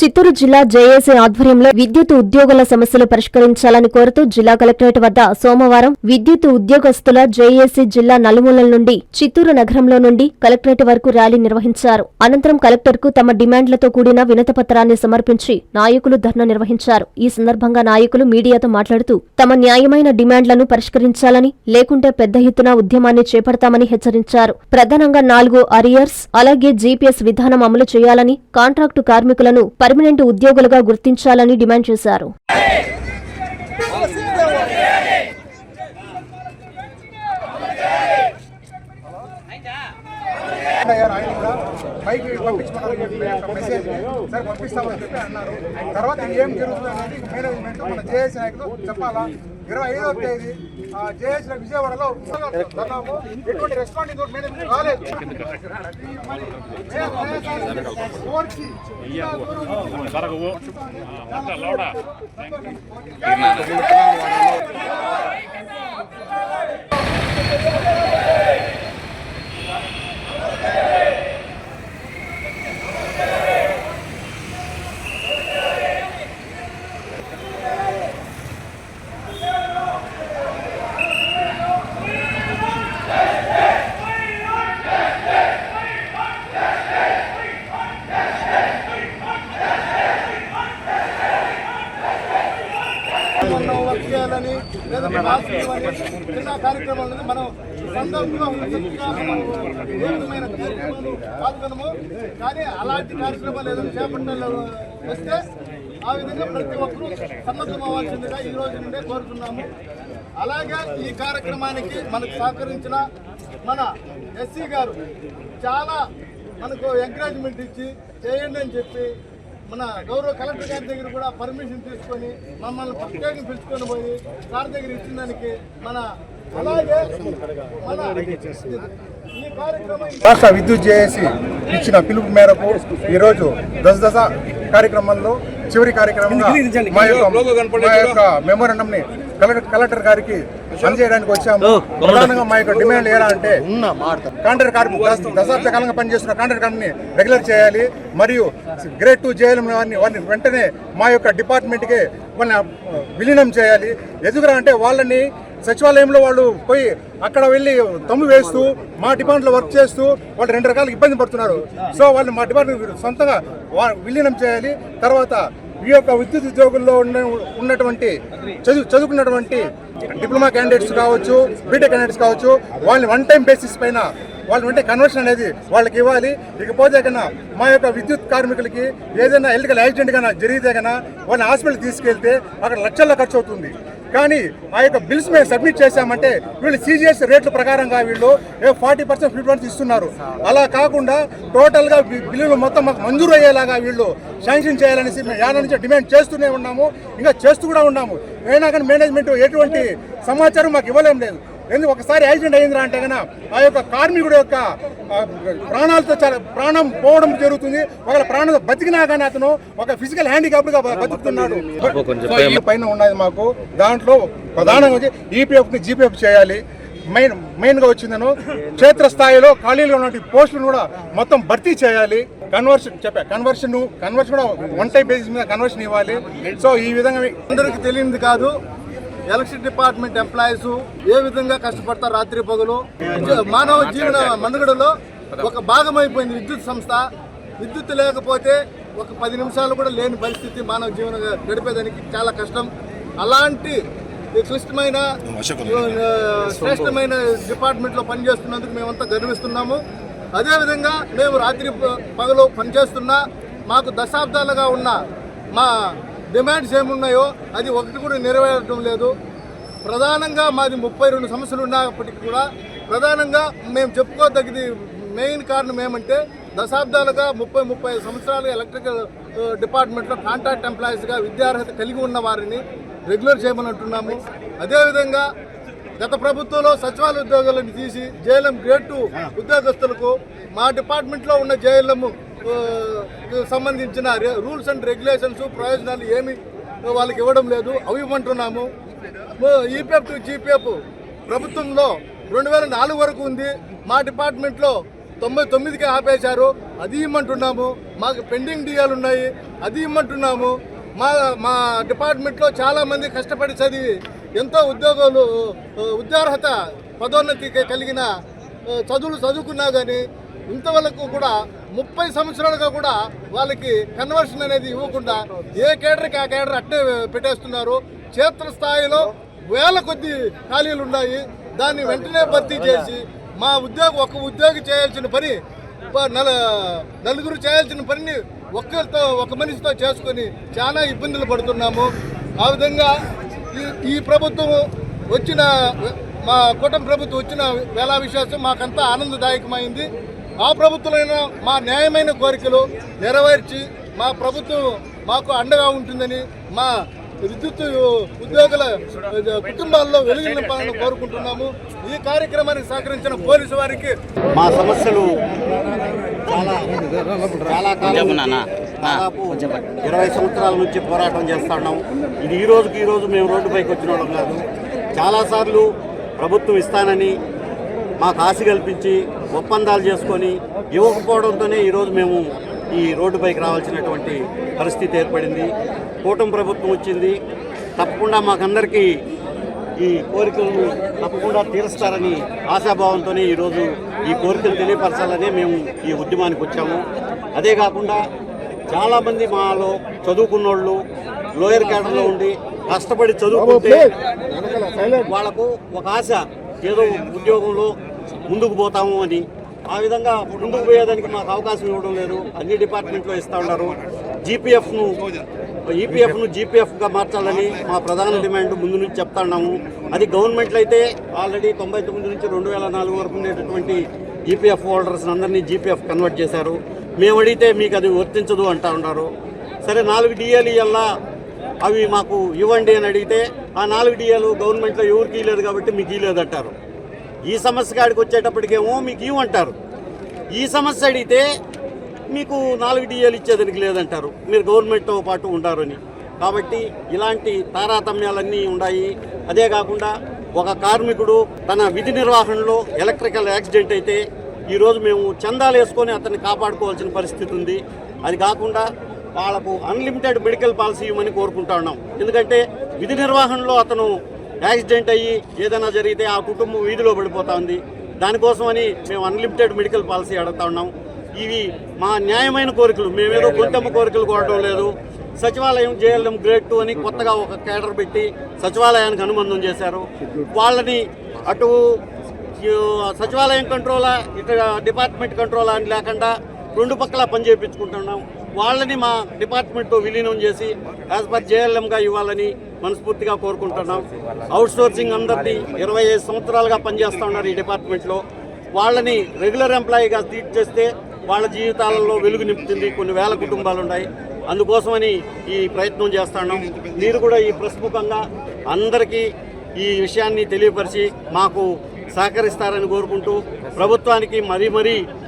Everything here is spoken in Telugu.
చిత్తూరు జిల్లా జేఏసీ ఆధ్వర్యంలో విద్యుత్ ఉద్యోగుల సమస్యలు పరిష్కరించాలని కోరుతూ జిల్లా కలెక్టరేట్ వద్ద సోమవారం విద్యుత్ ఉద్యోగస్తుల జేఏసీ జిల్లా నలుమూలల నుండి చిత్తూరు నగరంలో నుండి కలెక్టరేట్ వరకు ర్యాలీ నిర్వహించారు. అనంతరం కలెక్టర్కు తమ డిమాండ్లతో కూడిన వినతపత్రాన్ని సమర్పించి నాయకులు ధర్నా నిర్వహించారు. ఈ సందర్భంగా నాయకులు మీడియాతో మాట్లాడుతూ తమ న్యాయమైన డిమాండ్లను పరిష్కరించాలని లేకుంటే పెద్ద ఎత్తున ఉద్యమాన్ని చేపడతామని హెచ్చరించారు. ప్రధానంగా నాలుగు అరియర్స్ అలాగే జీపీఎస్ విధానం అమలు చేయాలని కాంట్రాక్టు కార్మికులను పర్మనెంట్ ఉద్యోగులుగా గుర్తించాలని డిమాండ్ చేశారు. పైకి మెసేజ్ పంపిస్తామని చెప్పి అన్నారు. తర్వాత ఏం జరుగుతుంది అనేది మేనేజ్మెంట్ మన జేఏసీ నాయకులు చెప్పాలా? ఇరవై ఐదవ తేదీ జేఏసీ విజయవాడలో ఎటువంటి రెస్పాండింగ్ మేనేజ్మెంట్ రాలేదు మరి కోర్చి ఇంకా దూరం మనం వర్క్ చేయాలని లేదంటే మాస్క్ ఇవ్వాలి చిన్న కార్యక్రమాలు అనేది మనం సందర్భంగా కార్యక్రమాలు పాల్గొనము. కానీ అలాంటి కార్యక్రమాలు ఏదైనా చేపట్టాలి వస్తే ఆ విధంగా ప్రతి ఒక్కరూ సమ్మతం అవ్వాల్సిందిగా ఈ రోజు నుండే కోరుతున్నాము. అలాగే ఈ కార్యక్రమానికి మనకు సహకరించిన మన ఎస్సీ గారు చాలా మనకు ఎంకరేజ్మెంట్ ఇచ్చి చేయండి అని చెప్పి మన గౌరవ కలెక్టర్ గారి దగ్గర కూడా పర్మిషన్ తీసుకొని మమ్మల్ని ప్రత్యేకం పిలుచుకొని పోయి సార్ దగ్గర ఇచ్చిన దానికి మన అలాగే మన ఈ కార్యక్రమం రాష్ట్ర విద్యుత్ జేఏసీ ఇచ్చిన పిలుపు మేరకు ఈరోజు దశ దశ కార్యక్రమంలో చివరి కార్యక్రమంగా మా యొక్క మా యొక్క మెమోరండం ని కలెక్టర్ కలెక్టర్ గారికి అందజేయడానికి వచ్చాము. ప్రధానంగా మా యొక్క డిమాండ్ ఎలా అంటే కాంట్రాక్ట్ కార్మికులు దశ- దశాబ్ద కాలంగా పనిచేస్తున్న కాంట్రాక్ట్ కార్మికుని రెగ్యులర్ చేయాలి. మరియు గ్రేడ్ టూ జేఎల్ఎం వారిని వారిని వెంటనే మా యొక్క డిపార్ట్మెంట్కి వాళ్ళని విలీనం చేయాలి. ఎదుగురా అంటే వాళ్ళని సచివాలయంలో వాళ్ళు పోయి అక్కడ వెళ్ళి తమ్ము వేస్తూ మా డిపార్ట్మెంట్లో వర్క్ చేస్తూ వాళ్ళు రెండు రకాల ఇబ్బంది పడుతున్నారు. సో వాళ్ళు మా డిపార్ట్మెంట్ సొంతంగా విలీనం చేయాలి. తర్వాత ఈ యొక్క విద్యుత్ ఉద్యోగుల్లో ఉన్న ఉన్నటువంటి చదువు చదువుకున్నటువంటి డిప్లొమా క్యాండిడేట్స్ కావచ్చు బీటెక్ క్యాండిడేట్స్ కావచ్చు వాళ్ళని వన్ టైం బేసిస్ పైన వాళ్ళు ఉంటే కన్వర్షన్ అనేది వాళ్ళకి ఇవ్వాలి. ఇకపోతే కన్నా మా యొక్క విద్యుత్ కార్మికులకి ఏదైనా ఎలక్ట్రికల్ యాక్సిడెంట్ కన్నా జరిగితే కన్నా వాళ్ళని హాస్పిటల్ తీసుకెళ్తే అక్కడ లక్షల్లో ఖర్చు అవుతుంది. కానీ ఆ యొక్క బిల్స్ మేము సబ్మిట్ చేశామంటే వీళ్ళు సీజీఎస్ రేట్ల ప్రకారంగా వీళ్ళు ఫార్టీ పర్సెంట్ ఫిఫ్టీ ఇస్తున్నారు. అలా కాకుండా టోటల్గా బిల్లులు మొత్తం మాకు మంజూరు అయ్యేలాగా వీళ్ళు శాంక్షన్ చేయాలనేసి మేము యాన నుంచి డిమాండ్ చేస్తూనే ఉన్నాము. ఇంకా చేస్తూ కూడా ఉన్నాము. అయినా కానీ మేనేజ్మెంట్ ఎటువంటి సమాచారం మాకు ఇవ్వలేం లేదు. ఎందుకు ఒకసారి యాక్సిడెంట్ అయిందిరా అంటే కనుక ఆ యొక్క కార్మికుడు యొక్క ప్రాణాలతో చాలా ప్రాణం పోవడం జరుగుతుంది. ఒకవేళ ప్రాణం బతికినా కానీ అతను ఒక ఫిజికల్ హ్యాండిక్యాప్డ్గా బతుకుతున్నాడు. పైన ఉన్నది మాకు. దాంట్లో ప్రధానంగా వచ్చి ఈపీఎఫ్ని జీపీఎఫ్ చేయాలి. మెయిన్ మెయిన్గా వచ్చిందను. క్షేత్రస్థాయిలో ఖాళీలో ఉన్న పోస్టులను కూడా మొత్తం భర్తీ చేయాలి. కన్వర్షన్ చెప్పా కన్వర్షన్ కన్వర్షన్ కూడా వన్ టైం బేసిస్ మీద కన్వర్షన్ ఇవ్వాలి. సో ఈ విధంగా అందరికి తెలియదు కాదు. ఎలక్షన్ డిపార్ట్మెంట్ ఎంప్లాయీస్ ఏ విధంగా కష్టపడతారు రాత్రి పగులు? మానవ జీవన మనుగడలో ఒక భాగం అయిపోయింది విద్యుత్ సంస్థ. విద్యుత్ లేకపోతే ఒక పది నిమిషాలు కూడా లేని పరిస్థితి మానవ జీవన గడిపేదానికి చాలా కష్టం. అలాంటి క్లిష్టమైన శ్రేష్టమైన డిపార్ట్మెంట్లో పనిచేస్తున్నందుకు మేమంతా గర్విస్తున్నాము. అదేవిధంగా మేము రాత్రి పగలు పనిచేస్తున్నా మాకు దశాబ్దాలుగా ఉన్న మా డిమాండ్స్ ఏమున్నాయో అది ఒకటి కూడా నెరవేరటం లేదు. ప్రధానంగా మాది ముప్పై రెండు సమస్యలు ఉన్నప్పటికీ కూడా ప్రధానంగా మేము చెప్పుకోదగ్గది మెయిన్ కారణం ఏమంటే దశాబ్దాలుగా ముప్పై ముప్పై సంవత్సరాలు ఎలక్ట్రికల్ డిపార్ట్మెంట్లో కాంట్రాక్ట్ ఎంప్లాయీస్గా విద్యార్హత కలిగి ఉన్న వారిని రెగ్యులర్ చేయమని అంటున్నాము అదేవిధంగా గత ప్రభుత్వంలో సచివాలయ ఉద్యోగులను తీసి జేఎల్ఎం గ్రేడ్ టూ ఉద్యోగస్తులకు మా డిపార్ట్మెంట్లో ఉన్న జేఎల్ఎం సంబంధించిన రే- రూల్స్ అండ్ రెగ్యులేషన్స్ ప్రయోజనాలు ఏమి వాళ్ళకి ఇవ్వడం లేదు అవి ఇవ్వమంటున్నాము. ఈపీఎఫ్ టు జీపీఎఫ్ ప్రభుత్వంలో రెండు వేల నాలుగు వరకు ఉంది. మా డిపార్ట్మెంట్లో తొంభై తొమ్మిదికి ఆపేశారు. అది ఇమ్మంటున్నాము మాకు పెండింగ్ డియాలు ఉన్నాయి. అది ఇమ్మంటున్నాము మా మా డిపార్ట్మెంట్లో చాలామంది కష్టపడి చదివి ఎంతో ఉద్యోగాలు ఉద్యార్హత పదోన్నతి కలిగిన చదువులు చదువుకున్నా కానీ ఇంతవరకు కూడా ముప్పై సంవత్సరాలుగా కూడా వాళ్ళకి కన్వర్షన్ అనేది ఇవ్వకుండా ఏ కేడర్కి ఆ కేడర్ అట్టే పెట్టేస్తున్నారు. క్షేత్రస్థాయిలో వేల కొద్ది ఖాళీలు ఉన్నాయి. దాన్ని వెంటనే భర్తీ చేసి మా ఉద్యోగం ఒక ఉద్యోగి చేయాల్సిన పని నల నలుగురు చేయాల్సిన పనిని ఒక్కరితో ఒక మనిషితో చేసుకొని చాలా ఇబ్బందులు పడుతున్నాము. ఆ విధంగా ఈ ఈ ప్రభుత్వం వచ్చిన మా కూటమి ప్రభుత్వం వచ్చిన వేళా విశ్వాసం మాకంతా ఆనందదాయకమైంది. ఆ ప్రభుత్వమైన మా న్యాయమైన కోరికలు నెరవేర్చి మా ప్రభుత్వం మాకు అండగా ఉంటుందని మా విద్యుత్ ఉద్యోగుల కుటుంబాల్లో వెలుగు నింపాలని కోరుకుంటున్నాము. ఈ కార్యక్రమానికి సహకరించిన పోలీసు వారికి మా సమస్యలు చాలా దాదాపు ఇరవై సంవత్సరాల నుంచి పోరాటం చేస్తా ఉన్నాం. ఇది ఈ రోజుకి ఈ రోజు మేము రోడ్డుపైకి వచ్చిన వాళ్ళం కాదు. చాలాసార్లు ప్రభుత్వం ఇస్తానని మాకు ఆశ కల్పించి ఒప్పందాలు చేసుకొని ఇవ్వకపోవడంతోనే ఈరోజు మేము ఈ రోడ్డుపైకి రావాల్సినటువంటి పరిస్థితి ఏర్పడింది. కూటమి ప్రభుత్వం వచ్చింది. తప్పకుండా మాకందరికీ ఈ కోరికలను తప్పకుండా తీరుస్తారని ఆశాభావంతోనే ఈరోజు ఈ కోరికలు తెలియపరచాలని మేము ఈ ఉద్యమానికి వచ్చాము. అదే కాకుండా చాలామంది మాలో చదువుకున్నోళ్ళు లోయర్ క్యాడర్లో ఉండి కష్టపడి చదువుకుంటే వాళ్ళకు ఒక ఆశ ఏదో ఉద్యోగంలో ముందుకు పోతాము అని. ఆ విధంగా ముందుకు పోయేదానికి మాకు అవకాశం ఇవ్వడం లేదు. అన్ని డిపార్ట్మెంట్లో ఇస్తూ ఉన్నారు. జీపీఎఫ్ను ఈపీఎఫ్ను జీపీఎఫ్గా మార్చాలని మా ప్రధాన డిమాండ్ ముందు నుంచి చెప్తా ఉన్నాము. అది గవర్నమెంట్లో అయితే ఆల్రెడీ తొంభై తొమ్మిది నుంచి రెండు వేల నాలుగు వరకు ఉండేటటువంటి ఈపీఎఫ్ హోల్డర్స్ అందరినీ జీపీఎఫ్ కన్వర్ట్ చేశారు. మేము అడిగితే మీకు అది వర్తించదు అంటా ఉన్నారు. సరే నాలుగు డిఏలు ఇవ్వాలా అవి మాకు ఇవ్వండి అని అడిగితే ఆ నాలుగు డిఏలు గవర్నమెంట్లో ఎవరికి లేదు కాబట్టి మీకు ఇవ్వలేదు అంటారు ఈ సమస్య కాడికి వచ్చేటప్పటికేమో మీకు ఇవ్వంటారు ఈ సమస్య అడిగితే మీకు నాలుగు డిఏలు ఇచ్చేదానికి లేదంటారు. మీరు గవర్నమెంట్తో పాటు ఉండారని. కాబట్టి ఇలాంటి తారతమ్యాలన్నీ ఉన్నాయి అదే కాకుండా ఒక కార్మికుడు తన విధి నిర్వహణలో ఎలక్ట్రికల్ యాక్సిడెంట్ అయితే ఈరోజు మేము చందాలు వేసుకొని అతన్ని కాపాడుకోవాల్సిన పరిస్థితి ఉంది. అది కాకుండా వాళ్ళకు అన్లిమిటెడ్ మెడికల్ పాలసీ ఇవ్వమని కోరుకుంటా ఉన్నాం. ఎందుకంటే విధి నిర్వహణలో అతను యాక్సిడెంట్ అయ్యి ఏదైనా జరిగితే ఆ కుటుంబం వీధిలో పడిపోతా ఉంది. దానికోసమని మేము అన్లిమిటెడ్ మెడికల్ పాలసీ అడుగుతా ఉన్నాం. ఇవి మా న్యాయమైన కోరికలు. మేమేదో కొంతమ్మ కోరికలు కోరడం లేదు. సచివాలయం జేఎల్ఎం గ్రేడ్ టూ అని కొత్తగా ఒక కేడర్ పెట్టి సచివాలయానికి అనుబంధం చేశారు. వాళ్ళని అటు సచివాలయం కంట్రోలా ఇటు డిపార్ట్మెంట్ కంట్రోలా అని లేకుండా రెండు పక్కల పని చేయించుకుంటున్నాం వాళ్ళని మా డిపార్ట్మెంట్తో విలీనం చేసి యాజ్ పర్ జేఎల్ఎంగా ఇవ్వాలని మనస్ఫూర్తిగా కోరుకుంటున్నాం. అవుట్ సోర్సింగ్ అందరినీ ఇరవై ఐదు సంవత్సరాలుగా పనిచేస్తూ ఉన్నారు ఈ డిపార్ట్మెంట్లో. వాళ్ళని రెగ్యులర్ ఎంప్లాయీగా ట్రీట్ చేస్తే వాళ్ళ జీవితాలలో వెలుగు నింపుతుంది. కొన్ని వేల కుటుంబాలు ఉన్నాయి. అందుకోసమని ఈ ప్రయత్నం చేస్తున్నాం మీరు కూడా ఈ ప్రస్ముఖంగా అందరికీ ఈ విషయాన్ని తెలియపరిచి మాకు సహకరిస్తారని కోరుకుంటూ ప్రభుత్వానికి మరీ మరీ